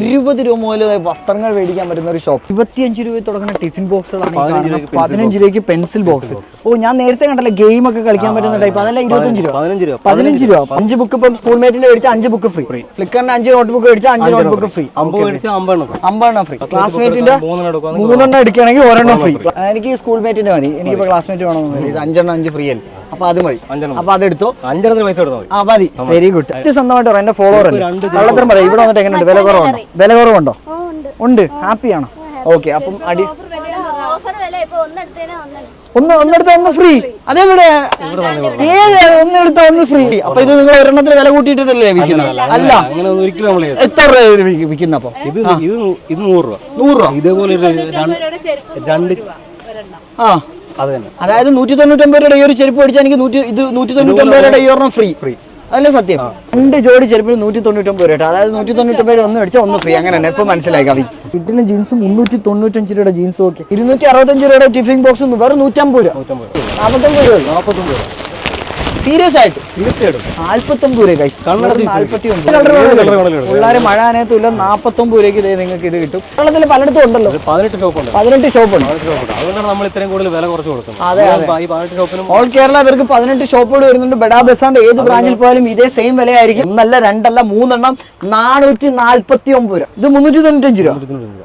ഇരുപത് രൂപ മുതൽ വസ്ത്രങ്ങൾ മേടിക്കാൻ പറ്റുന്ന ഒരു ഷോപ്പ് ഇരുപത്തിയഞ്ച് രൂപ തുടങ്ങുന്ന ടിഫിൻ ബോക്സുകളാണ് രൂപയ്ക്ക് പെൻസിൽ ബോക്സ് ഓ ഞാൻ നേരത്തെ കണ്ടല്ലോ ഗെയിം ഒക്കെ കളിക്കാൻ പറ്റുന്ന ടൈപ്പ് അതല്ല ഇരുപത്തഞ്ച് രൂപ. പതിനഞ്ച് രൂപ. പതിനഞ്ച് രൂപ. അഞ്ച് ബുക്ക് ഇപ്പം സ്കൂൾ മേറ്റിന്റെ മേടിച്ച അഞ്ച് ബുക്ക് ഫ്രീ ഫ്ലിക്കറിന്റെ അഞ്ച് നോട്ട് ബുക്ക് മേടിച്ച അഞ്ച് നോട്ട് ബുക്ക് ഫ്രീ അമ്പതെണ്ണം ഫ്രീ. ക്ലാസ്മേറ്റിന്റെ മൂന്നെണ്ണം എടുക്കുകയാണെങ്കിൽ ഒരെണ്ണം ഫ്രീ എനിക്ക് സ്കൂൾ മേറ്റിന്റെ മതി. എനിക്ക് ക്ലാസ്മേറ്റ് വേണമെന്നില്ല ഇത് അഞ്ചെണ്ണം അഞ്ച് ഫ്രീ അല്ലേ? അപ്പൊ അത് മതി. അപ്പൊ അതെടുത്തോ. അഞ്ചര പൈസ ആ മതി. വെരി ഗുഡ് സത്യസന്ധമായിട്ട് പറയാം എന്റെ ഫോളോവർ കള്ളത്തരം പറയാം. ഇവിടെ വന്നിട്ട് എങ്ങനെയുണ്ട്? വില കുറവുണ്ടോ? വില കുറവുണ്ടോ? ഓ ഉണ്ട്. ഉണ്ട്. ഹാപ്പിയാണോ ഓക്കെ അപ്പം അടി ഓഫർ വില ഇപ്പൊ ഒന്നെടുത്തേനാ ഒന്നെടുത്തു ഒന്ന് ഒന്നെടുത്ത ഒന്ന് ഫ്രീ അതെവിടെ ഒന്ന് ഒന്നെടുത്ത ഒന്ന് ഫ്രീ അപ്പൊ ഇത് നിങ്ങൾ ഒരെണ്ണത്തിന് വില കൂട്ടിയിട്ടല്ലേ വിൽക്കുന്നത് അല്ല അങ്ങനെ ഒന്നും ഒരിക്കലും നമ്മൾ എത്ര രൂപ വിൽക്കുന്ന അപ്പൊ? ഇത് ഇത് നൂറ് രൂപ. നൂറ് രൂപ? ഇതേപോലെ രണ്ട് രണ്ട് ആ. അത് അതായത് നൂറ്റി തൊണ്ണൂറ്റൊമ്പത് രൂപയുടെ ഈ ഒരു ചെരുപ്പ് മേടിച്ചാൽ എനിക്ക് നൂറ്റി ഇത് നൂറ്റി തൊണ്ണൂറ്റൊമ്പത് രൂപയുടെ ഈ ഒരെണ്ണം ഫ്രീ ഫ്രീ അതല്ലേ സത്യം? രണ്ട് ജോഡി ചെരുപ്പിന് നൂറ്റി തൊണ്ണൂറ്റൊമ്പത് രൂപ അതായത് നൂറ്റി തൊണ്ണൂറ്റൊമ്പത് ഒന്ന് മേടിച്ചാൽ ഒന്ന് ഫ്രീ അങ്ങനെ തന്നെ. ഇപ്പൊ മനസ്സിലായി കവി. ജീൻസ് മുന്നൂറ്റി തൊണ്ണൂറ്റഞ്ച് രൂപയുടെ ജീൻസ് ഓക്കെ ഇരുന്നൂറ്റി അറുപത്തഞ്ച് രൂപയുടെ ടിഫിൻ ബോക്സ് വെറും നൂറ്റമ്പത് രൂപ. നൂറ്റമ്പത് നാൽപ്പത്തൊമ്പത് രൂപ. നാൽപ്പത്തൊമ്പത് രൂപ. സീരിയസ് ആയിട്ട്. തീർച്ചയായിട്ടും നാല്പത്തൊമ്പത് രൂപ. പിള്ളേർ മഴ നനയത്തില്ല നാൽപ്പത്തൊമ്പത് രൂപയ്ക്ക് ഇതേ നിങ്ങൾക്ക് ഇത് കിട്ടും. കേരളത്തിൽ പലയിടത്തും ഉണ്ടല്ലോ. പതിനെട്ട് ഷോപ്പുണ്ട്. പതിനെട്ട് ഷോപ്പ് ഉണ്ട് ഷോപ്പുണ്ട്. അതുകൊണ്ടാണ് നമ്മൾ ഇത്രയും കൂടുതൽ വില കുറച്ച് കൊടുക്കുന്നത്. അതെ, ഷോപ്പിനും ഓൾ കേരള ഇവർക്ക് പതിനെട്ട് ഷോപ്പുകൾ വരുന്നുണ്ട്. ബെഡാ ബസാണ്ട് ഏത് ബ്രാഞ്ചിൽ പോയാലും ഇതേ സെയിം വിലയായിരിക്കും. ഒന്നല്ല രണ്ടല്ല മൂന്നെണ്ണം നാനൂറ്റി നാല്പത്തി ഒമ്പത് രൂപ. ഇത് മുന്നൂറ്റി തൊണ്ണൂറ്റഞ്ച് രൂപ.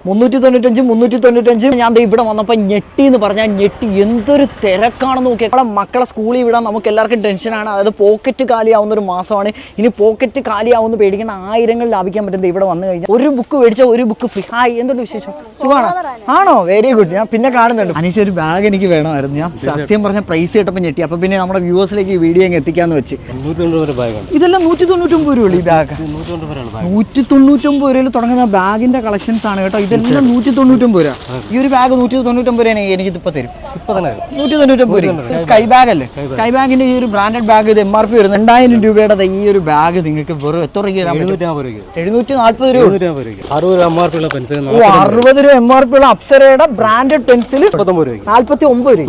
മുന്നൂറ്റി തൊണ്ണൂറ്റഞ്ച് മുന്നൂറ്റി തൊണ്ണൂറ്റഞ്ച് ഞാൻ ഇവിടെ വന്നപ്പോൾ ഞെട്ടി എന്ന് പറഞ്ഞാൽ ഞെട്ടി. എന്തൊരു തിരക്കാണെന്ന് നോക്കിയാൽ മക്കളെ സ്കൂളിൽ വിടാൻ നമുക്ക് എല്ലാവർക്കും ടെൻഷനാണ് അതായത് പോക്കറ്റ് കാലിയാവുന്ന ഒരു മാസമാണ്. ഇനി പോക്കറ്റ് കാലിയാവുന്ന പേടിക്കേണ്ട ആയിരങ്ങൾ ലാഭിക്കാൻ പറ്റുന്നത് ഇവിടെ വന്നു കഴിഞ്ഞാൽ. ഒരു ബുക്ക് മേടിച്ചാൽ ഒരു ബുക്ക് ഫ്രീ ഹായ് എന്തുണ്ട് വിശേഷം? സുഖമാണോ ആണോ? വെരി ഗുഡ് ഞാൻ പിന്നെ കാണുന്നുണ്ട്. അനീഷ് ഒരു ബാഗ് എനിക്ക് വേണമായിരുന്നു. ഞാൻ സത്യം പറഞ്ഞ പ്രൈസ് കേട്ടപ്പോൾ ഞെട്ടി. അപ്പോൾ പിന്നെ നമ്മുടെ വ്യൂവേഴ്സിലേക്ക് ഈ വീഡിയോ അങ്ങ് എത്തിക്കാന്ന് വെച്ച്. ഇതെല്ലാം നൂറ്റി തൊണ്ണൂറ്റൊമ്പത് രൂപ ഈ ബാഗ് നൂറ്റി തൊണ്ണൂറ്റൊമ്പത് രൂപയിൽ തുടങ്ങുന്ന ബാഗിന്റെ കളക്ഷൻസ് ആണ് കേട്ടോ. ഇതെല്ലാം നൂറ്റി തൊണ്ണൂറ്റൊമ്പത് രൂപ. ഈ ഒരു ബാഗ് നൂറ്റി തൊണ്ണൂറ്റൊമ്പത് രൂപ എനിക്ക് ഇപ്പൊ തരും. ഇപ്പൊ തന്നെ നൂറ്റി തൊണ്ണൂറ്റൊമ്പത് രൂപ. സ്കൈ ബാഗ് അല്ലേ? സ്കൈ ബാഗിന്റെ ഈ ഒരു ബ്രാൻഡഡ് ബാഗ് ഇത് എം ആർ പി വരുന്നത് രണ്ടായിരം രൂപയുടെ ഈ ഒരു ബാഗ് നിങ്ങൾക്ക് വെറും എത്ര എഴുന്നൂറ്റി നാല്പത് രൂപ അറുപത് രൂപ എം ആർ പി ഉള്ള അപ്സരയുടെ ബ്രാൻഡഡ് പെൻസിൽ ഒമ്പത് രൂപ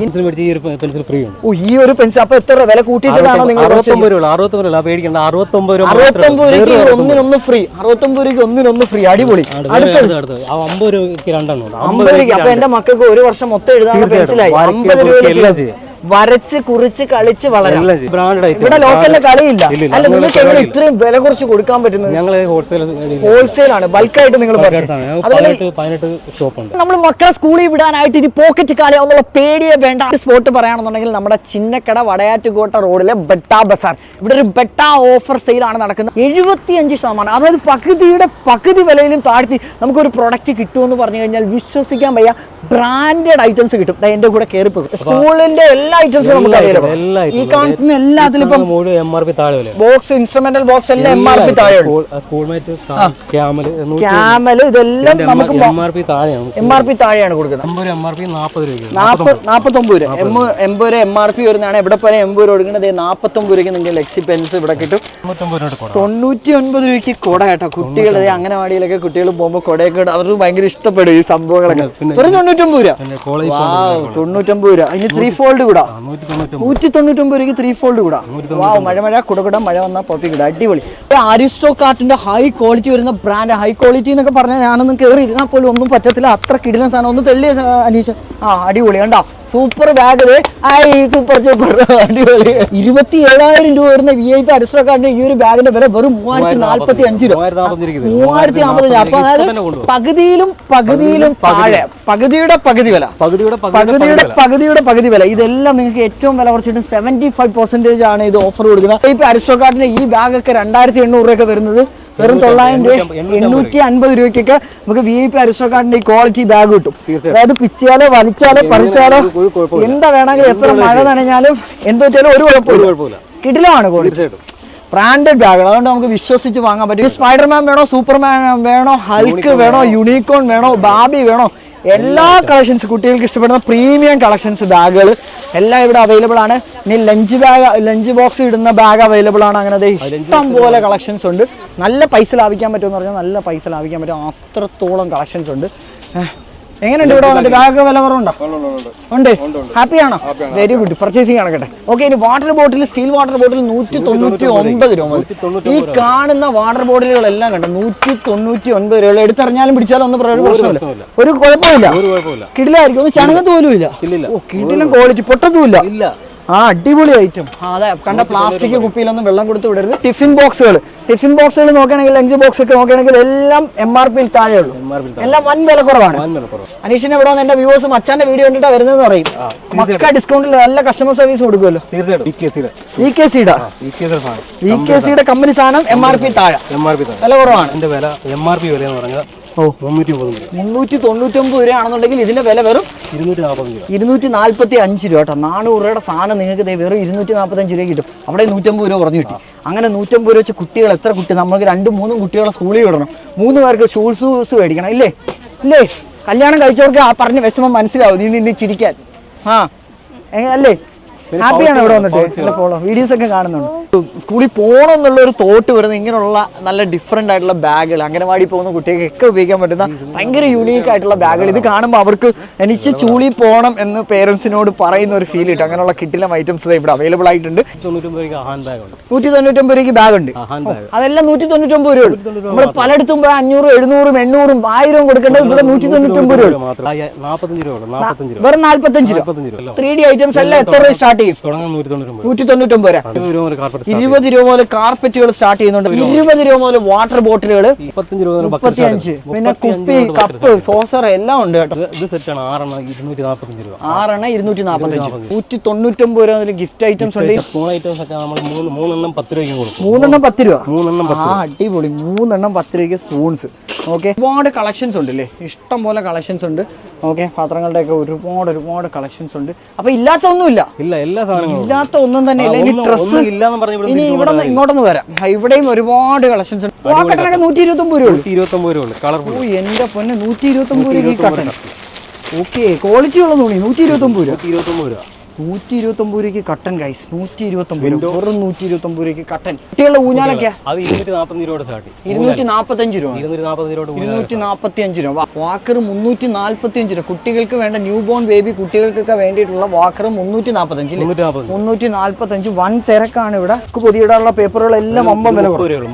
പെൻസിൽ മേടിച്ച് ഈ ഒരു പെൻസിൽ ഫ്രീ ഓ ഈ ഒരു പെൻസിൽ അപ്പൊ എത്ര വില കൂട്ടിയിട്ടാണോ നിങ്ങൾ അറുപത്തൊമ്പത് രൂപ ഒന്നിനൊന്ന് ഫ്രീ അറുപത്തൊമ്പത് രൂപയ്ക്ക് ഒന്നിനൊന്ന് ഫ്രീ അടിപൊളി. അടുത്തത്. അമ്പത് രൂപയ്ക്ക് രണ്ടെണ്ണം അമ്പത് രൂപയ്ക്ക് അപ്പൊ എന്റെ മക്കൾക്ക് ഒരു വർഷം മൊത്തം എഴുതാനുള്ള പെൻസിലായി അമ്പത് രൂപ. വരച്ച് കുറിച്ച് കളിച്ച് വളരാം. എല്ലാം ഇവിടെ ലോക്കലിലെ കളിയില്ല. അല്ല നിങ്ങൾക്ക് എങ്ങനെ ഇത്രയും വില കുറച്ച് കൊടുക്കാൻ പറ്റുന്നത്? ഞങ്ങൾ ഹോൾസെയിൽ ആണ്. ബൾക്കായിട്ട് നിങ്ങൾ നമ്മൾ മക്കളെ സ്കൂളിൽ വിടാനായിട്ട് ഇനി പോക്കറ്റ് കാലയാവുന്നുള്ള പേടിയെ വേണ്ട. സ്പോട്ട് പറയുകയാണെന്നുണ്ടെങ്കിൽ നമ്മുടെ ചിന്നക്കട വടയാറ്റുകോട്ട റോഡിലെ ബെട്ടാ ബസാർ. ഇവിടെ ഒരു ബെട്ടാ ഓഫർ സെയിൽ ആണ് നടക്കുന്നത്. എഴുപത്തിയഞ്ച് ശതമാനം. അതായത് പകുതിയുടെ പകുതി വിലയിലും താഴ്ത്തി നമുക്കൊരു പ്രൊഡക്റ്റ് കിട്ടുമെന്ന് പറഞ്ഞു കഴിഞ്ഞാൽ വിശ്വസിക്കാൻ വയ്യ. ബ്രാൻഡഡ് ഐറ്റംസ് കിട്ടും. എന്റെ എന്റെ കൂടെ കയറിപ്പോകും സ്കൂളിന്റെ സ്കൂളിന്റെ എല്ലാ ഐറ്റംസും നമുക്ക് അവൈലബിൾ ഈ കാണുന്ന എല്ലാത്തിലും ഇപ്പം എം ആർ പി താഴെ വില ബോക്സ് ഇൻസ്ട്രുമെന്റൽ ബോക്സ് എല്ലാം എം ആർ പി താഴെ ഇതെല്ലാം നമുക്ക് എം ആർ പി താഴെയാണ് എം ആർ പി താഴെയാണ് കൊടുക്കുന്നത്. അമ്പത് എം ആർ പി നാൽപ്പത് രൂപയ്ക്ക് നാൽപ്പത്തൊമ്പത് രൂപ. എം എൺപത് രൂപ. എം ആർ പി വരുന്നതാണ്. എവിടെ പോലെ എൺപത് രൂപ കൊടുക്കുന്നത്? നാൽപ്പത്തൊമ്പത് രൂപയ്ക്ക് നിങ്ങൾക്ക് ലെക്സി പെൻസ് ഇവിടെ കിട്ടും. രൂപ തൊണ്ണൂറ്റി ഒൻപത് രൂപയ്ക്ക് കുട കേട്ടോ. കുട്ടികൾ അംഗനവാടിയിലൊക്കെ കുട്ടികൾ പോകുമ്പോൾ കുടയൊക്കെ. അവർക്ക് ഭയങ്കര ഇഷ്ടപ്പെടും ഈ സംഭവങ്ങളൊക്കെ. വെറും തൊണ്ണൂറ്റൊമ്പത് രൂപ. തൊണ്ണൂറ്റൊമ്പത് രൂപ. അതിന് ത്രീ ഫോൾഡ് കൂടാ. നൂറ്റി തൊണ്ണൂറ്റൊമ്പത് നൂറ്റി തൊണ്ണൂറ്റൊമ്പത് രൂപയ്ക്ക് ത്രീ ഫോൾഡ് കൂടാ. വാ മഴ മഴ കുട കുട മഴ വന്നാൽ പോപ്പി കൂടാ അടിപൊളി. അരിസ്റ്റോ കാർട്ടിന്റെ ഹൈ ക്വാളിറ്റി വരുന്ന ബ്രാൻഡ് ഹൈ ക്വാളിറ്റി എന്നൊക്കെ പറഞ്ഞാൽ ഞാനൊന്നും കയറി ഇരുന്നാൽ പോലും ഒന്നും പറ്റത്തില്ല. അത്ര കിടിലൻ സാധനം. ഒന്ന് അനീഷ അനീഷ്. ആ അടിപൊളി. കണ്ടോ? സൂപ്പർ ബാഗ് ആയി സൂപ്പർ സൂപ്പർ. അടിപൊളി. ഇരുപത്തി ഏഴായിരം രൂപ വരുന്ന വി ഐ പി അരിസ്റ്റോ കാർഡിന്റെ ഈ ഒരു ബാഗിന്റെ വില വെറും മൂവായിരത്തി നാല്പത്തി അഞ്ച് രൂപ. മൂവായിരത്തി അമ്പത്തഞ്ച് അപ്പൊ അതായത്. പകുതിയിലും പകുതിയിലും താഴെ. പകുതിയുടെ പകുതി വില. പകുതിയുടെ പകുതിയുടെ പകുതിയുടെ പകുതി വില. ഇതെല്ലാം നിങ്ങൾക്ക് ഏറ്റവും വില കുറച്ചിട്ട് സെവന്റി ഫൈവ് പെർസെന്റേജ് ആണ് ഇത് ഓഫർ കൊടുക്കുന്നത്. ഇപ്പൊ അരിസ്റ്റോക്കാർട്ടിന്റെ ഈ ബാഗ് ഒക്കെ രണ്ടായിരത്തി എണ്ണൂറ് രൂപയൊക്കെ വരുന്നത്. വെറും തൊള്ളായിരം രൂപ എണ്ണൂറ്റി അൻപത് രൂപയ്ക്കൊക്കെ നമുക്ക് വി ഐ പി അരിസ്റ്റോക്കാർട്ടിന്റെ ഈ ക്വാളിറ്റി ബാഗ് കിട്ടും. അതായത് പിച്ചാലോ വലിച്ചാലോ പറിച്ചാലോ എന്താ വേണമെങ്കിലും എത്ര മഴ നനഞ്ഞാലും എന്ത് വെച്ചാലും ഒരു കുഴപ്പമില്ല. കിടിലമാണ് ക്വാളിറ്റി ബ്രാൻഡഡ് ബാഗുകൾ അതുകൊണ്ട് നമുക്ക് വിശ്വസിച്ച് വാങ്ങാൻ പറ്റും. സ്പൈഡർമാൻ വേണോ സൂപ്പർമാൻ വേണോ ഹൽക്ക് വേണോ യൂണിക്കോൺ വേണോ ബാബി വേണോ? എല്ലാ കളക്ഷൻസ് കുട്ടികൾക്ക് ഇഷ്ടപ്പെടുന്ന പ്രീമിയം കളക്ഷൻസ് ബാഗുകൾ എല്ലാം ഇവിടെ അവൈലബിൾ ആണ്. ഇനി ലഞ്ച് ബാഗ് ലഞ്ച് ബോക്സ് ഇടുന്ന ബാഗ് അവൈലബിൾ ആണ്. അങ്ങനെ ഇഷ്ടം പോലെ കളക്ഷൻസ് ഉണ്ട്. നല്ല പൈസ ലാഭിക്കാൻ പറ്റുമെന്ന് പറഞ്ഞാൽ നല്ല പൈസ ലാഭിക്കാൻ പറ്റും. അത്രത്തോളം കളക്ഷൻസ് ഉണ്ട്. എങ്ങനെയുണ്ട് ഇവിടെ വന്നിട്ട്? ബാഗ് വില കുറവുണ്ടോ? ഉണ്ട് ഹാപ്പി ആണോ വെരി ഗുഡ് പർച്ചേസിങ് നടക്കട്ടെ. ഓക്കെ ഇനി water bottle steel water bottle നൂറ്റി തൊണ്ണൂറ്റി ഒമ്പത് രൂപ. ഈ കാണുന്ന വാട്ടർ ബോട്ടിലുകളെല്ലാം കണ്ടോ? നൂറ്റി തൊണ്ണൂറ്റി ഒൻപത് രൂപ. എടുത്തറിഞ്ഞാലും പിടിച്ചാലും ഒന്നും പ്രശ്നമില്ല. ഒരു കുഴപ്പമില്ല കിടിലായിരിക്കും. ഒന്ന് ചണങ്ങത്ത് പോലും ഇല്ല കിടിലും ക്വാളിറ്റി പൊട്ടത്തുമില്ല ആ അടിപൊളി ഐറ്റം അതെ. കണ്ട പ്ലാസ്റ്റിക് കുപ്പിയിലൊന്നും വെള്ളം കൊടുത്ത് വിടരുത്. ടിഫിൻ ബോക്സുകൾ. ടിഫിൻ ബോക്സുകൾ നോക്കുകയാണെങ്കിൽ ലഞ്ച് ബോക്സ് ഒക്കെ നോക്കുകയാണെങ്കിൽ എല്ലാം എം ആർ പിയിൽ താഴെ. ഉള്ളൂ എല്ലാം വൻ വില കുറവാണ് അനീഷിന് ഇവിടെ എന്റെ വ്യൂവേഴ്സും അച്ഛന്റെ വീഡിയോ കണ്ടിട്ടാ വരുന്നതെന്ന് പറയും. മക്ക ഡിസ്കൗണ്ടിൽ നല്ല കസ്റ്റമർ സർവീസ് കൊടുക്കുമല്ലോ. തീർച്ചയായിട്ടും. ഇ കെ സിയുടെ ഇ കെ സിയുടെ ഇ കെ സിയുടെ സാധനം. കമ്പനി എം ആർ പി താഴെ. വില കുറവാണ്. എന്റെ വില എം ആർ പി വില എന്ന് പറഞ്ഞാൽ ഓ മുന്നൂറ്റി തൊണ്ണൂറ്റൊമ്പത് രൂപയാണെന്നുണ്ടെങ്കിൽ ഇതിന്റെ വില വെറും ഇരുന്നൂറ്റി നാല്പത്തി അഞ്ച് രൂപ കേട്ടോ. നാനൂറ് രൂപയുടെ സാധനം നിങ്ങൾക്ക് വെറും ഇരുന്നൂറ്റി നാൽപ്പത്തഞ്ച് രൂപ കിട്ടും. അവിടെ നൂറ്റമ്പത് രൂപ കുറഞ്ഞു കിട്ടി. അങ്ങനെ നൂറ്റമ്പത് രൂപ വെച്ച് കുട്ടികൾ എത്ര കുട്ടി? നമ്മൾക്ക് രണ്ടും മൂന്നും കുട്ടികളെ സ്കൂളിൽ വിടണം. മൂന്ന് പേർക്ക് ഷൂസ് ഷൂസ് മേടിക്കണം. ഇല്ലേ? ഇല്ലേ? കല്യാണം കഴിച്ചവർക്ക് ആ പറഞ്ഞ വിഷമം മനസ്സിലാവും. നീ നിന്ന് ചിരിക്കാൻ. ആ അല്ലേ? ഹാപ്പിയാണ് ഇവിടെ വന്നിട്ട്. ഫോളോ വീഡിയോസ് ഒക്കെ കാണുന്നുണ്ട്. സ്കൂളിൽ പോകണം എന്നുള്ള ഒരു തോട്ട് വരുന്ന ഇങ്ങനെയുള്ള നല്ല ഡിഫറെന്റ് ആയിട്ടുള്ള ബാഗുകൾ അംഗനവാടി പോകുന്ന കുട്ടികൾക്കൊക്കെ ഉപയോഗിക്കാൻ പറ്റുന്ന ഭയങ്കര യൂണീക്ക് ആയിട്ടുള്ള ബാഗുകൾ ഇത് കാണുമ്പോൾ അവർക്ക് എനിക്ക് ചൂളി പോകണം എന്ന് പേരൻസിനോട് പറയുന്ന ഒരു ഫീൽ കിട്ടും. അങ്ങനെയുള്ള കിട്ടിലും ഐറ്റംസ് ഇവിടെ അവൈലബിൾ ആയിട്ടുണ്ട്. നൂറ്റി തൊണ്ണൂറ്റൊമ്പത് രൂപയ്ക്ക് ബാഗ് ഉണ്ട്. ബാഗ് അതെല്ലാം നൂറ്റി തൊണ്ണൂറ്റൊമ്പത് രൂപ നമ്മൾ പലയിടത്തും പോയി അഞ്ഞൂറും എഴുന്നൂറും എണ്ണൂറും ആയിരവും കൊടുക്കേണ്ടത് ഇവിടെ നൂറ്റി തൊണ്ണൂറ്റൊമ്പത് രൂപ വെറും നാല്പത്തഞ്ച് രൂപ. ത്രീ ഡി ഐറ്റംസ് എല്ലാം എത്ര രൂപ സ്റ്റാർട്ട് ചെയ്യും നൂറ്റി തൊണ്ണൂറ്റൊമ്പത് ഇരുപത് രൂപ മുതൽ രൂപ കാർപ്പറ്റുകൾ സ്റ്റാർട്ട് ചെയ്യുന്നുണ്ട്. ഇരുപത് രൂപ മുതൽ വാട്ടർ ബോട്ടിലുകൾ രൂപ മുപ്പത്തിയഞ്ച്. പിന്നെ കുപ്പി കപ്പ് സോസർ എല്ലാം ഉണ്ട് കേട്ടോ. ഇത് സെറ്റാണ് ആറെണ്ണം ഇരുന്നൂറ്റി നാൽപ്പത്തഞ്ച് രൂപ. ആറെണ്ണ ഇരുന്നൂറ്റി നാൽപ്പത്തഞ്ച് നൂറ്റി തൊണ്ണൂറ്റൊമ്പത് രൂപ മുതൽ ഗിഫ്റ്റ് ഐറ്റംസ് ഉണ്ട്. സ്പൂൺ ഐറ്റംസ് ഒക്കെ നമ്മൾ മൂന്ന് മൂന്നെണ്ണം പത്ത് രൂപയ്ക്ക് കൊടുക്കും. മൂന്നെണ്ണം പത്ത് രൂപ. മൂന്നെണ്ണം ആ അടിപൊളി. മൂന്നെണ്ണം പത്ത് രൂപയ്ക്ക് സ്പൂൺസ് ഓക്കെ? ഒരുപാട് കളക്ഷൻസ് ഉണ്ട് അല്ലേ ഇഷ്ടം പോലെ കളക്ഷൻസ് ഉണ്ട്. ഓക്കെ? പാത്രങ്ങളുടെയൊക്കെ ഒരുപാട് ഒരുപാട് കളക്ഷൻസ് ഉണ്ട്. അപ്പൊ ഇല്ലാത്ത ഒന്നുമില്ല ഇല്ല എല്ലാ സാധനങ്ങളും ഇല്ലാത്ത ഒന്നും തന്നെ ഇല്ല. ഇനി ഡ്രസ്സ് ഇനി ഇവിടെ ഇങ്ങോട്ടൊന്ന് വരാം. ഇവിടെയും ഒരുപാട് കളക്ഷൻസ് ഉണ്ട്. നൂറ്റി ഇരുപത്തി ഒമ്പത് രൂപ ഉള്ളൂ നൂറ്റി ഇരുപത്തൊമ്പത് രൂപ ഓ എന്റെ പൊന്നെ നൂറ്റി ഇരുപത്തി ഒമ്പത് രൂപയ്ക്ക് കട്ടൻ ഓക്കെ ക്വാളിറ്റി ഉള്ള തുണി നൂറ്റി ഇരുപത്തി ഒമ്പത് രൂപ. നൂറ്റി ഇരുപത്തൊമ്പത് രൂപ. നൂറ്റി ഇരുപത്തി ഒമ്പത് രൂപയ്ക്ക് കട്ടൻ ഗൈസ് നൂറ്റി ഇരുപത്തൊമ്പത് രൂപ വെറും നൂറ്റി ഇരുപത്തി ഒമ്പത് രൂപയ്ക്ക് കട്ടൻ കുട്ടികളുടെ ഊഞ്ഞാലൊക്കെയാ അത് ഇരുന്നൂറ്റി നാൽപ്പത്തഞ്ച് സ്റ്റാർട്ട് ഇരുന്നൂറ്റി നാൽപ്പത്തഞ്ച് രൂപ. ഇരുന്നൂറ്റി നാൽപ്പത്തഞ്ച് ഇരുന്നൂറ്റി നാൽപ്പത്തി അഞ്ച് രൂപ. വാക്കർ മുന്നൂറ്റി നാൽപ്പത്തി അഞ്ച് രൂപ. കുട്ടികൾക്ക് വേണ്ട ന്യൂ ബോൺ ബേബി കുട്ടികൾക്കൊക്കെ വേണ്ടിയിട്ടുള്ള വാക്കർ മുന്നൂറ്റി നാൽപ്പത്തഞ്ച് മുന്നൂറ്റി നാൽപ്പത്തഞ്ച് വൺ തിരക്കാണ് ഇവിടെ. പൊതിയിടാനുള്ള പേപ്പറുകളെല്ലാം അമ്പം വില മുപ്പത് രൂപ.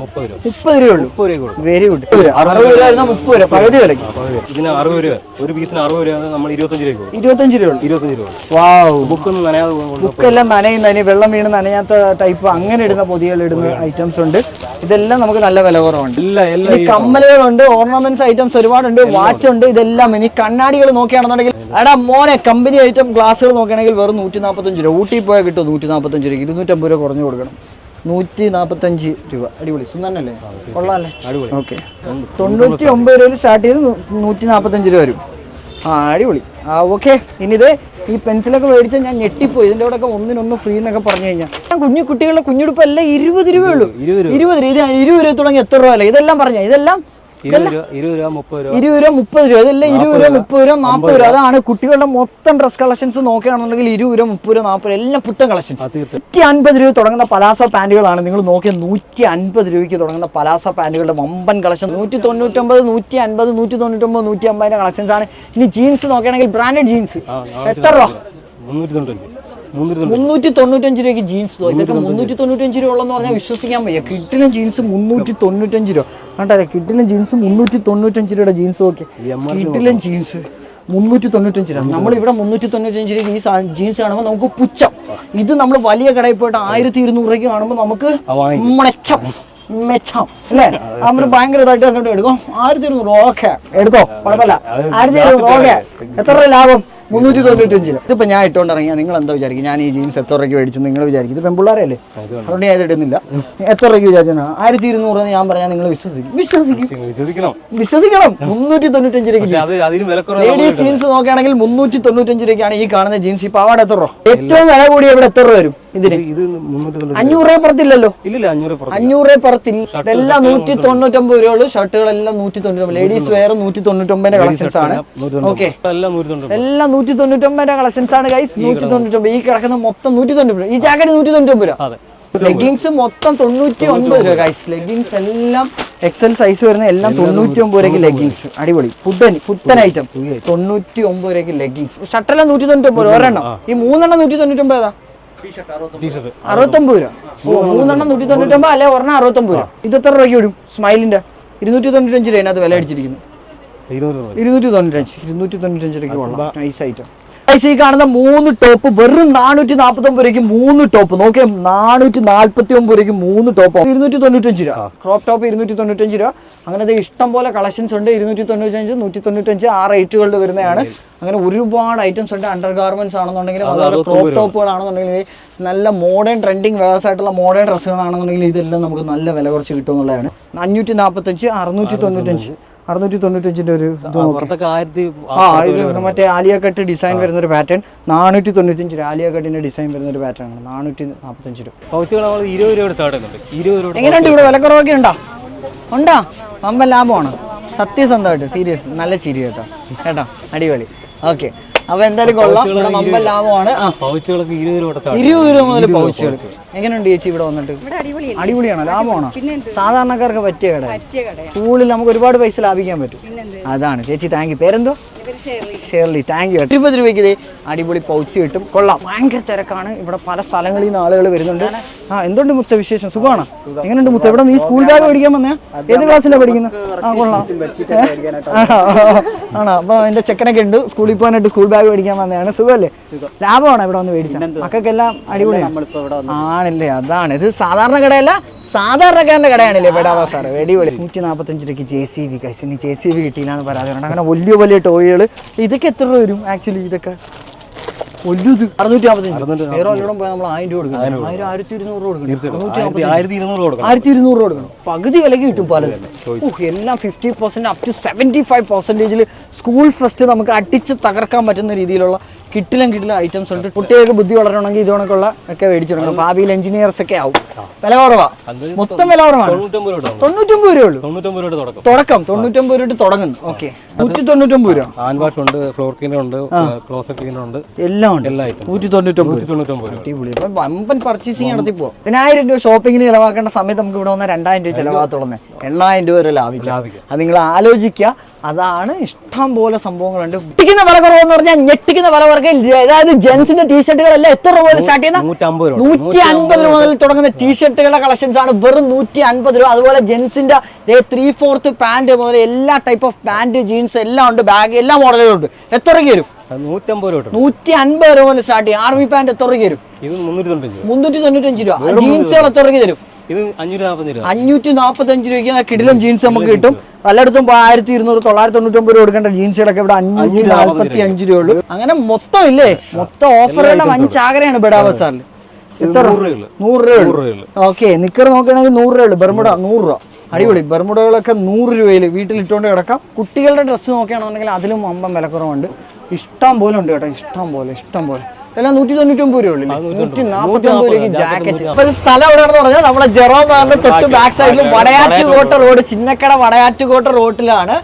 മുപ്പത് രൂപ രൂപ വെരി ഗുഡ് അറുപത് രൂപ മുപ്പത് രൂപ. പകുതി വിലക്ക് രൂപ. ഇതിന് അറുപത് രൂപ. ഒരു പീസിന് അറുപത് രൂപ നമ്മൾ ഇരുപത്തഞ്ച് രൂപ ഇരുപത്തഞ്ച് രൂപ ഇരുപത്തഞ്ച് രൂപ. വാവ് ബുക്കൊന്നും നനയാതെ ബുക്കെല്ലാം നനയുന്നതിന് വെള്ളം വീണ് നനയാത്ത ടൈപ്പ് അങ്ങനെ ഇടുന്ന പൊതികൾ ഇടുന്ന ഐറ്റംസ് ഉണ്ട്. ഇതെല്ലാം നമുക്ക് നല്ല വില കുറവുണ്ട്. കമ്മലുകളുണ്ട് ഓർണമെന്റ്സ് ഐറ്റംസ് ഒരുപാടുണ്ട് വാച്ച് ഉണ്ട്. ഇതെല്ലാം ഇനി കണ്ണാടികൾ നോക്കുകയാണെന്നുണ്ടെങ്കിൽ എടാ മോനെ കമ്പനി ഐറ്റം ഗ്ലാസ്സുകൾ നോക്കുകയാണെങ്കിൽ വെറും നൂറ്റി നാൽപ്പത്തഞ്ച് രൂപ. ഊട്ടി പോയാൽ കിട്ടും നൂറ്റി നാൽപ്പത്തഞ്ച് രൂപ ഇരുന്നൂറ്റമ്പത് രൂപ കുറഞ്ഞു കൊടുക്കണം. നൂറ്റി നാൽപ്പത്തഞ്ച് രൂപ. അടിപൊളി. സുന്ദരനല്ലേ? കൊള്ളാമല്ലേ അടിപൊളി. ഓക്കെ. തൊണ്ണൂറ്റി ഒമ്പത് രൂപയിൽ സ്റ്റാർട്ട് ചെയ്ത് നൂറ്റി നാൽപ്പത്തഞ്ച് രൂപ വരും. ആ അടിപൊളി. ആ ഓക്കെ ഇനി ഇത് ഈ പെൻസിലൊക്കെ മേടിച്ചാൽ ഞാൻ ഞെട്ടിപ്പോയി. ഇതിന്റെ കൂടെ ഒക്കെ ഒന്നിനൊന്ന് ഫ്രീ എന്നൊക്കെ പറഞ്ഞു കഴിഞ്ഞാൽ ഞാൻ കുഞ്ഞു കുട്ടികളുടെ കുഞ്ഞുടുപ്പ് എല്ലാം ഇരുപത് രൂപയുള്ളൂ. ഇരുപത് ഇരുപത് രൂപ. ഇത് ഇരുപത് രൂപ തുടങ്ങി എത്ര രൂപ അല്ലേ? ഇതെല്ലാം പറഞ്ഞ? ഇതെല്ലാം ഇരുപത് രൂപ മുപ്പത് രൂപ. ഇതെല്ലാം ഇരുപത് രൂപ മുപ്പത് രൂപ നാൽപ്പത് രൂപ. അതാണ് കുട്ടികളുടെ മൊത്തം ഡ്രസ് കളക്ഷൻസ് നോക്കുകയാണെന്നുണ്ടെങ്കിൽ ഇരുപത് രൂപ മുപ്പത് രൂപ നാൽപ്പത് രൂപ. എല്ലാം പുട്ടൻ കളക്ഷൻസ് തീർച്ചയായും. നൂറ്റി അൻപത് രൂപ തുടങ്ങുന്ന പലാസ പാന്റുകളാണ് നിങ്ങൾ നോക്കിയ നൂറ്റി അൻപത് രൂപയ്ക്ക് തുടങ്ങുന്ന പലാസ പാന്റുകളുടെ മമ്പൻ കളക്ഷൻ നൂറ്റി തൊണ്ണൂറ്റൊമ്പത് നൂറ്റി അൻപത് നൂറ്റി തൊണ്ണൂറ്റൊമ്പത് നൂറ്റി അമ്പതിന്റെ കളക്ഷൻസ് ആണ്. ഇനി ജീൻസ് നോക്കുകയാണെങ്കിൽ ബ്രാൻഡഡ് ജീൻസ് എത്ര രൂപ? മുന്നൂറ്റി തൊണ്ണൂറ്റഞ്ച് രൂപയ്ക്ക് ജീൻസ് ഇതൊക്കെ മുന്നൂറ്റി തൊണ്ണൂറ്റഞ്ച് രൂപ ഉള്ളതെന്ന് പറഞ്ഞാൽ വിശ്വസിക്കാൻ വയ്യ. കിട്ടിലും ജീൻസ് മുന്നൂറ്റി തൊണ്ണൂറ്റഞ്ച് രൂപ. കണ്ടല്ലേ കിട്ടിലും ജീൻസ് മുന്നൂറ്റി തൊണ്ണൂറ്റഞ്ച് രൂപയുടെ ജീൻസ് ഓക്കെ കിട്ടിലും ജീൻസ് മുന്നൂറ്റി തൊണ്ണൂറ്റഞ്ച് രൂപ. നമ്മളിവിടെ മുന്നൂറ്റി തൊണ്ണൂറ്റഞ്ച് രൂപ ഈ ജീൻസ് കാണുമ്പോൾ നമുക്ക് പുച്ഛം. ഇത് നമ്മൾ വലിയ കടയിൽ പോയിട്ട് ആയിരത്തി ഇരുന്നൂറ് രൂപയ്ക്ക് കാണുമ്പോൾ നമുക്ക് ആ മെച്ചം. മെച്ചം. അല്ലേ? നമ്മൾ ഭയങ്കര ഇതായിട്ട് കണ്ടിട്ട് എടുക്കും. ആയിരത്തി ഇരുന്നൂറ് ഓക്കെ. എടുത്തോ? കുഴപ്പമില്ല. ആയിരത്തി ഇരുന്നൂറ് ഓക്കെ. എത്ര രൂപ ലാഭം? മുന്നൂറ്റി തൊണ്ണൂറ്റഞ്ചിന് ഇതിപ്പോ ഞാൻ ഇട്ടുകൊണ്ട് ഇറങ്ങിയാൽ നിങ്ങൾ എന്താ വിചാരിക്കും? ഞാൻ ഈ ജീൻസ് എത്ര രൂപയ്ക്ക് മേടിച്ചു നിങ്ങൾ വിചാരിക്കും. ഇത് പെൺപിള്ളേരല്ലേ? അതുകൊണ്ട്. ഞാൻ ഇടുന്നില്ല എത്ര രൂപയ്ക്ക് വിചാരിച്ചാൽ ആയിരത്തി ഇരുന്നൂറ് ഞാൻ പറഞ്ഞാൽ നിങ്ങൾ വിശ്വസിക്കും. വിശ്വസിക്കും. വിശ്വസിക്കണം. വിശ്വസിക്കണം. മുന്നൂറ്റി തൊണ്ണൂറ്റഞ്ച് രൂപയ്ക്ക് ലേഡീസ് ജീൻസ് നോക്കുകയാണെങ്കിൽ മുന്നൂറ്റി തൊണ്ണൂറ്റഞ്ച് രൂപയ്ക്കാണ് ഈ കാണുന്ന ജീൻസ് ഈ പാവാട എത്ര രൂപ? ഏറ്റവും വില കൂടി ഇവിടെ എത്ര രൂപ വരും ഇതിന്? അഞ്ഞൂറ് പുറത്തില്ലല്ലോ? അഞ്ഞൂറ് പുറത്തില്ല. ഇതെല്ലാം നൂറ്റി തൊണ്ണൂറ്റൊമ്പത് രൂപയുള്ളൂ ഷർട്ടുകളെല്ലാം നൂറ്റി തൊണ്ണൂറ്റൊമ്പത് ലേഡീസ് വെയർ നൂറ്റി തൊണ്ണൂറ്റൊമ്പതിന്റെ കളക്ഷൻസ് ആണ്. ഓക്കെ എല്ലാം നൂറ്റി തൊണ്ണൂറ്റൊമ്പത് കളക്ഷൻസ് ആണ് ഗൈസ് നൂറ്റി തൊണ്ണൂറ്റൊമ്പത് ഈ കിടക്കുന്ന മൊത്തം നൂറ്റി തൊണ്ണൂറ്റി രൂപ. ഈ ജാക്കറ്റ് നൂറ്റി തൊണ്ണൂറ്റൊമ്പത് രൂപ. അതെ. ലെഗിങ്സ് മൊത്തം തൊണ്ണൂറ്റി ഒൻപത് രൂപ. ഗൈസ് ലെഗിങ്സ് എല്ലാം എക്സൽ സൈസ് വരുന്ന എല്ലാം തൊണ്ണൂറ്റി ഒമ്പത് രൂപയ്ക്ക് ലെഗിങ്സ് അടിപൊളി. പുത്തൻ പുത്തൻ ഐറ്റം തൊണ്ണൂറ്റി ഒമ്പത് രൂപയ്ക്ക് ലെഗിങ്സ് ഷർട്ടെല്ലാം നൂറ്റി തൊണ്ണൂറ്റി ഒമ്പത് ഒരെണ്ണം ഈ മൂന്നെണ്ണം നൂറ്റി തൊണ്ണൂറ്റി ടീഷർട്ട് അറുപത്തൊമ്പത്. രൂപ. മൂന്നെണ്ണം നൂറ്റി തൊണ്ണൂറ്റൊമ്പത് അല്ലെ? ഒരെണ്ണം അറുപത്തൊമ്പത് രൂപ. ഇത് എത്ര രൂപയ്ക്ക് വരും? സ്മൈലിന്റെ ഇരുന്നൂറ്റി തൊണ്ണൂറ്റഞ്ച് രൂപ അതിനകത്ത് വില അടിച്ചിരിക്കുന്നു. രൂപ ഇരുന്നൂറ്റി തൊണ്ണൂറ്റഞ്ച്. ഇരുന്നൂറ്റി തൊണ്ണൂറ്റഞ്ച്. രൂപയ്ക്ക് കൊള്ളാം. നൈസ് ഐറ്റം ഗൈസ്, ഈ കാണുന്ന മൂന്ന് ടോപ്പ് വെറും നാനൂറ്റി നാൽപ്പത്തി ഒമ്പത് രൂപയ്ക്ക് മൂന്ന് ടോപ്പ് നോക്കിയ നാനൂറ്റി നാൽപ്പത്തി ഒമ്പത് രൂപയ്ക്ക് മൂന്ന് ടോപ്പ് ഇരുന്നൂറ്റി തൊണ്ണൂറ്റഞ്ച് രൂപ. ക്രോപ്പ് ടോപ്പ് ഇരുന്നൂറ്റി തൊണ്ണൂറ്റഞ്ച് രൂപ. അങ്ങനെ ദേ ഇഷ്ടം പോലെ കളക്ഷൻസ് ഉണ്ട്. ഇരുന്നൂറ്റി തൊണ്ണൂറ്റഞ്ച് നൂറ്റി തൊണ്ണൂറ്റഞ്ച് ആ റേറ്റുകളിൽ വരുന്നതാണ് അങ്ങനെ ഒരുപാട് ഐറ്റംസ് ഉണ്ട്. അണ്ടർ ഗാർമെന്റ്സ് ആണെന്നുണ്ടെങ്കിലും അതുപോലെ ക്രോപ്പ് ടോപ്പുകളാണെന്നുണ്ടെങ്കിൽ നല്ല മോഡേൺ ട്രെൻഡിങ് വേഴ്സ് ആയിട്ടുള്ള മോഡേൺ ഡ്രസ്സുകളാണെന്നുണ്ടെങ്കിൽ ഇതെല്ലാം നമുക്ക് നല്ല വില കുറച്ച് കിട്ടും എന്നുള്ളതാണ്. അഞ്ഞൂറ്റി നാൽപ്പത്തഞ്ച് അറുന്നൂറ്റി തൊണ്ണൂറ്റഞ്ച് അറുന്നൂറ്റി തൊണ്ണൂറ്റഞ്ചിന്റെ ഒരു ആ ഇത് മറ്റേ ആലിയ കട്ട് ഡിസൈൻ വരുന്ന ഒരു പാറ്റേൺ. നാനൂറ്റി തൊണ്ണൂറ്റഞ്ച് രൂപ. ആലിയ കട്ടിന്റെ ഡിസൈൻ വരുന്ന ഒരു പാറ്റേൺ ആണ്. നാനൂറ്റി നാൽപ്പത്തഞ്ച് രൂപ. പൗച്ചുകൾ നമ്മൾ ഇരുപത് രൂപയുടെ സ്റ്റാർട്ട് ചെയ്യുന്നുണ്ട് ഇരുപത് രൂപയുടെ എങ്ങനെയുണ്ട് ഇവിടെ വിലക്കുറവൊക്കെ ഉണ്ടോ? ഉണ്ടോ? വമ്പൻ ലാഭമാണ്. സത്യസന്ധമായിട്ട് സീരിയസ് നല്ല ചിരി കേട്ടോ. കേട്ടോ? അടിപൊളി. ഓക്കെ അപ്പൊ എന്തായാലും കൊള്ളാം. ഇവിടെ ലാഭമാണ്. പൗച്ചുകളൊക്കെ ഇരുപത് രൂപ ഇരുപത് രൂപ മുതൽ പൗച്ചുകൾ. എങ്ങനെയുണ്ട് ചേച്ചി ഇവിടെ വന്നിട്ട്? അടിപൊളിയാണോ ലാഭമാണോ? സാധാരണക്കാർക്ക് പറ്റിയ കട സ്കൂളിൽ നമുക്ക് ഒരുപാട് പൈസ ലാഭിക്കാൻ പറ്റും. അതാണ്. ചേച്ചി താങ്ക് യു പേരെന്തോ? ഷേർലി. താങ്ക് യു ഇരുപത് രൂപയ്ക്ക് ഇതേ അടിപൊളി പൗച്ച് കിട്ടും. കൊള്ളാം. ഭയങ്കര തിരക്കാണ്. ഇവിടെ പല സ്ഥലങ്ങളിൽ നിന്ന് ആളുകൾ വരുന്നുണ്ട്. ആ എന്തുണ്ട് മുത്ത വിശേഷം? സുഖമാണ്? എങ്ങനെയുണ്ട് മുത്ത? ഇവിടെ നീ സ്കൂൾ ബാഗ് മേടിക്കാൻ വന്നേ? ഏത് ക്ലാസ്സിലാണ് പഠിക്കുന്നത് ആ കൊള്ളാം. ആണോ? അപ്പൊ എന്റെ ചെക്കനൊക്കെ ഉണ്ട്. സ്കൂളിൽ പോകാനായിട്ട് സ്കൂൾ ബാഗ് മേടിക്കാൻ വന്നതാണ്. സുഖമല്ലേ? ലാഭമാണ് ഇവിടെ വന്ന് മേടിച്ചത് മക്കൾക്കെല്ലാം അടിപൊളിയാണ് ആണല്ലേ? അതാണ്. ഇത് സാധാരണ കടയല്ല. സാധാരണക്കാരന്റെ കടയാണല്ലേ ബെഡാവ സാറ്. വെടിപൊളി നൂറ്റി നാൽപ്പത്തഞ്ച് രൂപയ്ക്ക് ജെ സി ബി ഇനി ജെ സി ബി കിട്ടിയില്ല എന്ന് പരാതി ഉണ്ട് അങ്ങനെ വലിയ വലിയ ടോയ്കൾ ഇതൊക്കെ എത്ര രൂപ വരും? ആക്ച്വലി ഇതൊക്കെ വലുത്. അറുന്നൂറ്റി നാൽപ്പത്തഞ്ച് വേറെ വല്ലതും പോയാൽ നമ്മൾ ആയിരം രൂപ കൊടുക്കണം. ആയിരം ആയിരത്തി ഇരുന്നൂറ് രൂപ കൊടുക്കണം. നൂറ്റി ആയിരത്തി ആയിരത്തി ഇരുന്നൂറ് കൊടുക്കണം. രൂപ കൊടുക്കണം. പകുതി വിലക്ക് കിട്ടും പലതും ഉഹ്, എല്ലാം fifty percent up to seventy five പെർസെന്റേജിൽ school first നമുക്ക് അടിച്ച് തകർക്കാൻ പറ്റുന്ന രീതിയിലുള്ള കിട്ടിലും കിട്ടിലും ഐറ്റംസ് ഉണ്ട്. കുട്ടികൾക്ക് ബുദ്ധി വളരണമെങ്കിൽ ഇതുകൊണ്ടൊക്കെയുള്ള ഒക്കെ മേടിച്ചു തുടങ്ങണം ഭാവിയിൽ എഞ്ചിനീയേഴ്സ് ഒക്കെ ആവും. വില കുറവാ. മൊത്തം വില കുറവാണ്. തൊണ്ണൂറ്റൊമ്പത് രൂപ ഉള്ളൂ. തുടക്കം. തൊണ്ണൂറ്റൊമ്പത് രൂപ തുടങ്ങുന്നു ഓക്കെ നൂറ്റി തൊണ്ണൂറ്റൊമ്പത് രൂപ ഹാൻഡ് വാഷ് ഉണ്ട് ഫ്ലോർ ക്ലീനർ ഉണ്ട് ക്ലോസറ്റ് ക്ലീനർ ഉണ്ട്. എല്ലാം ഉണ്ട്. എല്ലാ ഐറ്റം നൂറ്റി തൊണ്ണൂറ്റൊമ്പത് പർച്ചേസിംഗ് തൊണ്ണൂറ്റൊമ്പത് അടിപൊളി. അപ്പൊ വമ്പൻ പർച്ചേസിങ് നടത്തി പോകും പതിനായിരം രൂപ ഷോപ്പിങ്ങിന് ചിലവാക്കേണ്ട സമയത്ത് നമുക്ക് ഇവിടെ വന്ന രണ്ടായിരം രൂപ ചിലവാകത്തുള്ളൂ എണ്ണായിരം രൂപ വരെ ലാഭിക്കാം. ലാഭിക്കാം. അത് നിങ്ങൾ ആലോചിക്കുക. അതാണ് ഇഷ്ടം പോലെ സംഭവങ്ങളുണ്ട് ഞെട്ടിക്കുന്ന വില കുറവെന്ന് പറഞ്ഞാൽ ഞെട്ടിക്കുന്ന വില കുറക്കെ അതായത് ജെൻസിന്റെ ടീഷർട്ടുകളെല്ലാം എത്ര രൂപ മുതൽ സ്റ്റാർട്ട് ചെയ്യുന്ന? രൂപ. നൂറ്റി അൻപത് രൂപ മുതൽ തുടങ്ങുന്ന ടീഷർട്ടുകളുടെ കളക്ഷൻസ് ആണ്. വെറും നൂറ്റി അൻപത് രൂപ. അതുപോലെ ജെൻസിന്റെ ത്രീ ഫോർത്ത് പാന്റ് മുതൽ എല്ലാ ടൈപ്പ് ഓഫ് പാന്റ് ജീൻസ് എല്ലാം ഉണ്ട്. ബാഗ് എല്ലാ മോഡലുകളും ഉണ്ട്. എത്ര രൂപയ്ക്ക് വരും? അത് നൂറ്റമ്പത് രൂപ കിട്ടും നൂറ്റി അൻപത് രൂപ സ്റ്റാർട്ട് ചെയ്യും. ആർമി പാന്റ് എത്ര രൂപയ്ക്ക് വരും? മുന്നൂറ്റി തൊണ്ണൂറ്റഞ്ച് രൂപ. മുന്നൂറ്റി തൊണ്ണൂറ്റഞ്ച് രൂപ. ജീൻസുകൾ എത്ര രൂപയ്ക്ക് തരും? ഇത് അഞ്ഞൂറ്റി നാപ്പത്തഞ്ച് രൂപയ്ക്ക് കിടിലം ജീൻസ് നമുക്ക് കിട്ടും. പലയിടത്തും ഇപ്പോൾ ആയിരത്തി ഇരുന്നൂറ് തൊള്ളായിരത്തി തൊണ്ണൂറ്റൊമ്പത് രൂപ കൊടുക്കേണ്ട ജീൻസുകളൊക്കെ ഇവിടെ അഞ്ഞൂറ്റി നാൽപ്പത്തി അഞ്ച് രൂപ ഉള്ളൂ. അങ്ങനെ മൊത്തം ഇല്ലേ? മൊത്തം ഓഫറുകളുടെ വൻ ചാകരയാണ് ബെഡാ ബസാറിൽ എത്ര നൂറ് രൂപ ഓക്കെ നിക്കർ നോക്കുകയാണെങ്കിൽ നൂറ് രൂപ ഉള്ളൂ. ബർമുട നൂറ് രൂപ. അടിപൊളി. ബർമുടകളൊക്കെ നൂറ് രൂപയിൽ വീട്ടിൽ ഇട്ടുകൊണ്ട് കിടക്കാം. കുട്ടികളുടെ ഡ്രസ്സ് നോക്കുകയാണെന്നുണ്ടെങ്കിൽ അതിലും അമ്പം വിലക്കുറവുണ്ട്. ഇഷ്ടം പോലെ ഉണ്ട് കേട്ടോ ഇഷ്ടം പോലെ ഇഷ്ടം പോലെ. എല്ലാം നൂറ്റി തൊണ്ണൂറ്റൊമ്പത് രൂപ ഉള്ളൂ നൂറ്റി നാൽപ്പത്തി ഒമ്പത് രൂപയ്ക്ക് ജാക്കറ്റ് അപ്പൊ സ്ഥലം എവിടെയാണെന്ന് പറഞ്ഞാൽ നമ്മുടെ ജെറോ നാറിന്റെ തൊട്ട് ബാക്ക് സൈഡിൽ വടയാറ്റുകോട്ട റോഡ് ചിന്നക്കട വടയാറ്റുകോട്ട റോഡിലാണ്.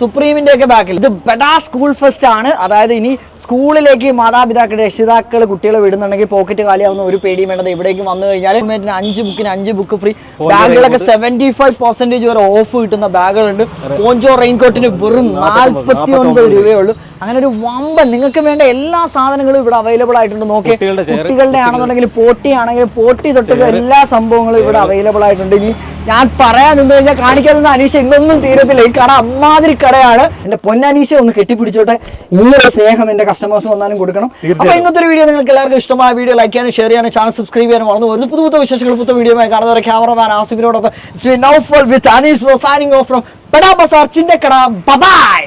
സുപ്രീമിന്റെ ഒക്കെ ബാക്കിൽ. ഇത് ബെഡാ സ്കൂൾ ഫെസ്റ്റ് ആണ്. അതായത് ഇനി സ്കൂളിലേക്ക് മാതാപിതാക്കളുടെ രക്ഷിതാക്കൾ കുട്ടികളെ വിടുന്നുണ്ടെങ്കിൽ പോക്കറ്റ് കാലിയാവുന്ന ഒരു പേടിയും വേണ്ടത് ഇവിടേക്ക് വന്നു കഴിഞ്ഞാൽ അഞ്ച് ബുക്കിന് അഞ്ച് ബുക്ക് ഫ്രീ ബാഗുകളൊക്കെ സെവന്റി ഫൈവ് പെർസെന്റേജ് വരെ ഓഫ് കിട്ടുന്ന ബാഗുകളുണ്ട്. പോഞ്ചോ റെയിൻകോട്ടിന് വെറും നാൽപ്പത്തി ഒൻപത് രൂപയേ ഉള്ളൂ. അങ്ങനെ ഒരു വമ്പൻ. നിങ്ങൾക്ക് വേണ്ട എല്ലാ സാധനങ്ങളും ഇവിടെ അവൈലബിൾ ആയിട്ടുണ്ട്. നോക്കി കുട്ടികളുടെ ആണെന്നുണ്ടെങ്കിൽ പോട്ടി ആണെങ്കിൽ പോട്ടി തൊട്ട് എല്ലാ സംഭവങ്ങളും ഇവിടെ അവൈലബിൾ ആയിട്ടുണ്ട്. ഇനി ഞാൻ പറയാൻ നിന്ന് കഴിഞ്ഞാൽ കാണിക്കാതെ അനീഷ ഇന്നൊന്നും തീരത്തില്ല. ഈ കട അമ്മാതിരി കടയാണ്. എന്റെ പൊന്നനീഷ ഒന്ന് കെട്ടിപ്പിടിച്ചോട്ടെ. ഇങ്ങനൊരു സ്നേഹം എന്റെ കസ്റ്റമേഴ്സ് വന്നാലും കൊടുക്കണം. അപ്പൊ ഇന്നത്തെ വീഡിയോ നിങ്ങൾക്ക് എല്ലാവർക്കും ഇഷ്ടമായ വീഡിയോ ലൈക്ക് ചെയ്യാനും ഷെയർ ചെയ്യാനും ചാനൽ സബ്സ്ക്രൈബ് ചെയ്യാനും മറന്നു വരുന്നു പുതു പുതു വിശേഷങ്ങൾ പുത്ത വീഡിയോ കാണുന്നവരെ ക്യാമറമാൻ ആസിഫിനോടൊപ്പം. With Aneesh from Bazaar Chinthakada bye-bye